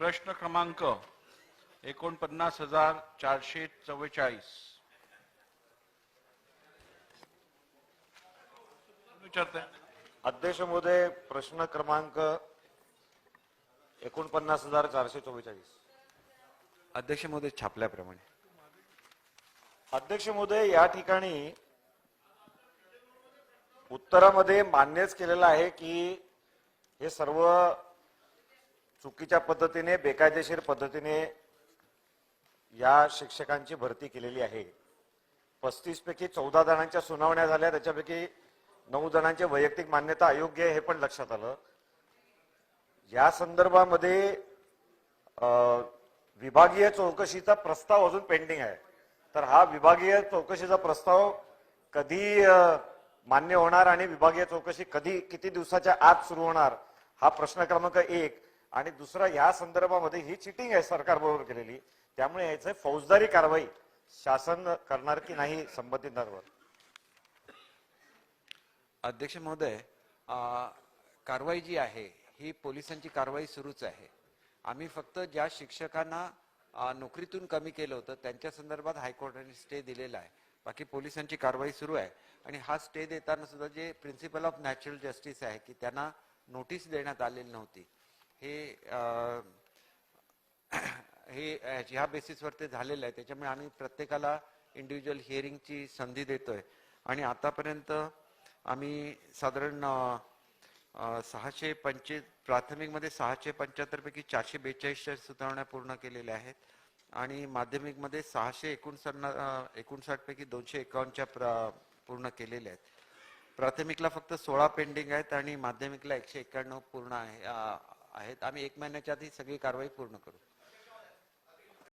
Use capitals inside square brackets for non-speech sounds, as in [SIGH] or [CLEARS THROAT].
प्रश्न क्रमांक एकोणपन्नास हजार चारशे चव्वेचाळीस. अध्यक्ष महोदय प्रश्न क्रमांक एकोणपन्नास हजार चारशे चव्वेचाळीस. अध्यक्ष महोदय छापल्याप्रमाणे. अध्यक्ष महोदय या ठिकाणी उत्तरामध्ये मान्यच केलेलं आहे की हे सर्व चुकीच्या पद्धतीने बेकायदेशीर पद्धतीने या शिक्षकांची भरती केलेली आहे. पस्तीस पैकी चौदा जणांच्या सुनावण्या झाल्या. त्याच्यापैकी नऊ जणांची वैयक्तिक मान्यता अयोग्य आहे हे पण लक्षात आलं. या संदर्भामध्ये विभागीय चौकशीचा प्रस्ताव अजून पेंडिंग आहे. तर हा विभागीय चौकशीचा प्रस्ताव कधी मान्य होणार आणि विभागीय चौकशी कधी किती दिवसाच्या आत सुरू होणार हा प्रश्न क्रमांक एक. आणि दुसरा या संदर्भामध्ये ही चिटिंग आहे सरकारबरोबर केलेली. त्यामुळे याचं फौजदारी कारवाई शासन करणार की नाही संबंधितांवर? अध्यक्ष महोदय कारवाई जी आहे ही पोलिसांची कारवाई सुरूच आहे. आम्ही फक्त ज्या शिक्षकांना नोकरीतून कमी केलं होतं त्यांच्या संदर्भात हायकोर्टाने स्टे दिलेला आहे. बाकी पोलिसांची कारवाई सुरू आहे. आणि हा स्टे देताना सुद्धा जे प्रिन्सिपल ऑफ नॅचरल जस्टिस आहे की त्यांना नोटीस देण्यात आलेली नव्हती. हे [CLEARS THROAT] हे ह्या बेसिसवर ते झालेलं आहे. त्याच्यामुळे आम्ही प्रत्येकाला इंडिव्हिज्युअल हिअरिंगची संधी देतोय. आणि आतापर्यंत आम्ही साधारण सहाशे पंचे प्राथमिकमध्ये सहाशे पंच्याहत्तरपैकी चारशे बेचाळीसच्या सुधारणा पूर्ण केलेल्या आहेत. आणि माध्यमिकमध्ये सहाशे एकोणसन्ना एकोणसाठपैकी दोनशे एकावन्नच्या प्र- पूर्ण केलेल्या आहेत. प्राथमिकला फक्त सोळा पेंडिंग आहेत आणि माध्यमिकला एकशे एक्क्याण्णव पूर्ण आहे आहेत. आम्ही एक महिन्याच्या आधी सगळी कारवाई पूर्ण करू.